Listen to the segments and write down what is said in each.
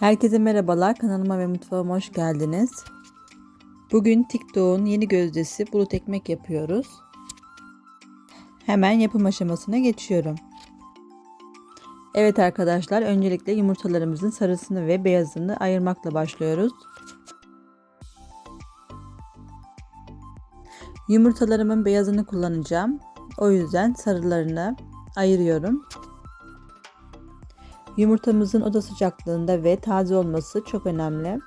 Herkese merhabalar. Kanalıma ve mutfağıma hoş geldiniz. Bugün TikTok'un yeni gözdesi bulut ekmek yapıyoruz. Hemen yapım aşamasına geçiyorum. Evet arkadaşlar, öncelikle yumurtalarımızın sarısını ve beyazını ayırmakla başlıyoruz. Yumurtalarımın beyazını kullanacağım. O yüzden sarılarını ayırıyorum. Yumurtamızın oda sıcaklığında ve taze olması çok önemli.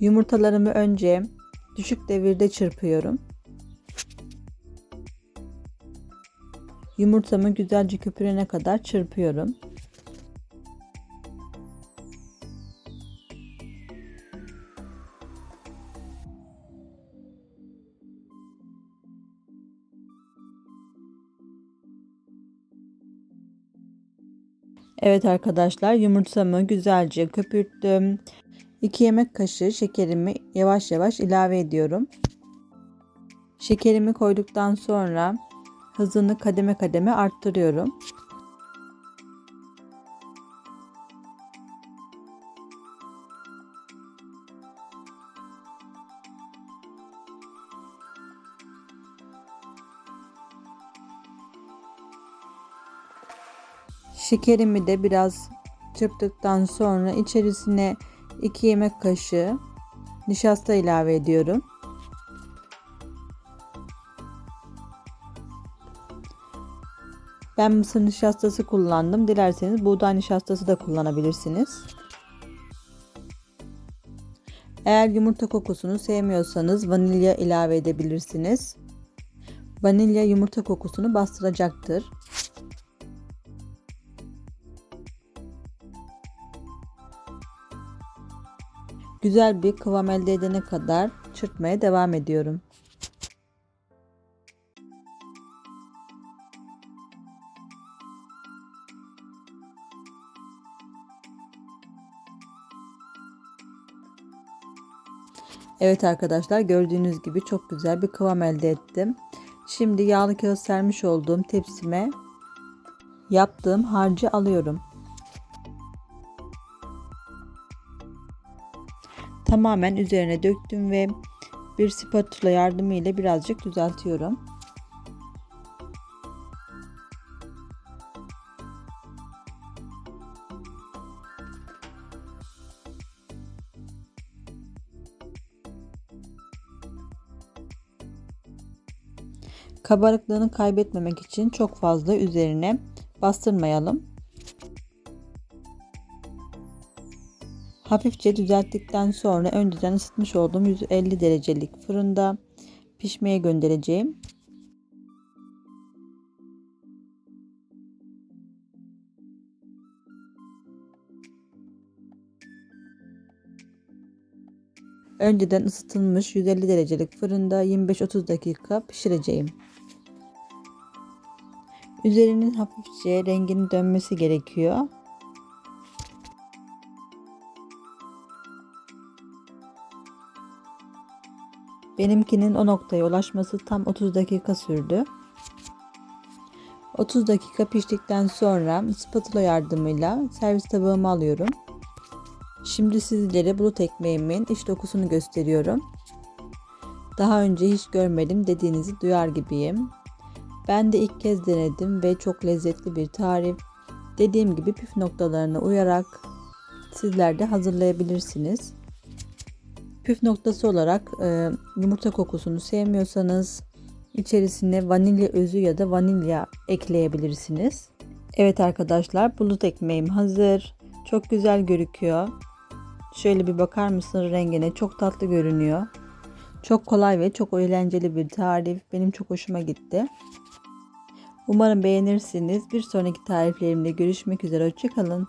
Yumurtalarımı önce düşük devirde çırpıyorum. Yumurtamı güzelce köpürene kadar çırpıyorum. Evet arkadaşlar yumurtamı güzelce köpürttüm. 2 yemek kaşığı şekerimi yavaş yavaş ilave ediyorum. Şekerimi koyduktan sonra hızını kademe kademe arttırıyorum. Şekerimi de biraz çırptıktan sonra içerisine 2 yemek kaşığı nişasta ilave ediyorum. Ben mısır nişastası kullandım. Dilerseniz buğday nişastası da kullanabilirsiniz. Eğer yumurta kokusunu sevmiyorsanız vanilya ilave edebilirsiniz. Vanilya yumurta kokusunu bastıracaktır. Güzel bir kıvam elde edene kadar çırpmaya devam ediyorum. Evet arkadaşlar gördüğünüz gibi çok güzel bir kıvam elde ettim. Şimdi yağlı kağıt sermiş olduğum tepsime yaptığım harcı alıyorum. Tamamen üzerine döktüm ve bir spatula yardımıyla birazcık düzeltiyorum. Kabarıklığını kaybetmemek için çok fazla üzerine bastırmayalım. Hafifçe düzelttikten sonra önceden ısıtmış olduğum 150 derecelik fırında pişmeye göndereceğim. Önceden ısıtılmış 150 derecelik fırında 25-30 dakika pişireceğim. Üzerinin hafifçe renginin dönmesi gerekiyor. Benimkinin o noktaya ulaşması tam 30 dakika sürdü. 30 dakika piştikten sonra spatula yardımıyla servis tabağıma alıyorum. Şimdi sizlere bulut ekmeğimin iç dokusunu gösteriyorum. Daha önce hiç görmedim dediğinizi duyar gibiyim. Ben de ilk kez denedim ve çok lezzetli bir tarif. Dediğim gibi püf noktalarına uyarak sizler de hazırlayabilirsiniz. Püf noktası olarak e, yumurta kokusunu sevmiyorsanız içerisine vanilya özü ya da vanilya ekleyebilirsiniz. Evet arkadaşlar bulut ekmeğim hazır. Çok güzel gözüküyor. Şöyle bir bakar mısınız rengine çok tatlı görünüyor. Çok kolay ve çok eğlenceli bir tarif. Benim çok hoşuma gitti. Umarım beğenirsiniz. Bir sonraki tariflerimle görüşmek üzere. Hoşçakalın.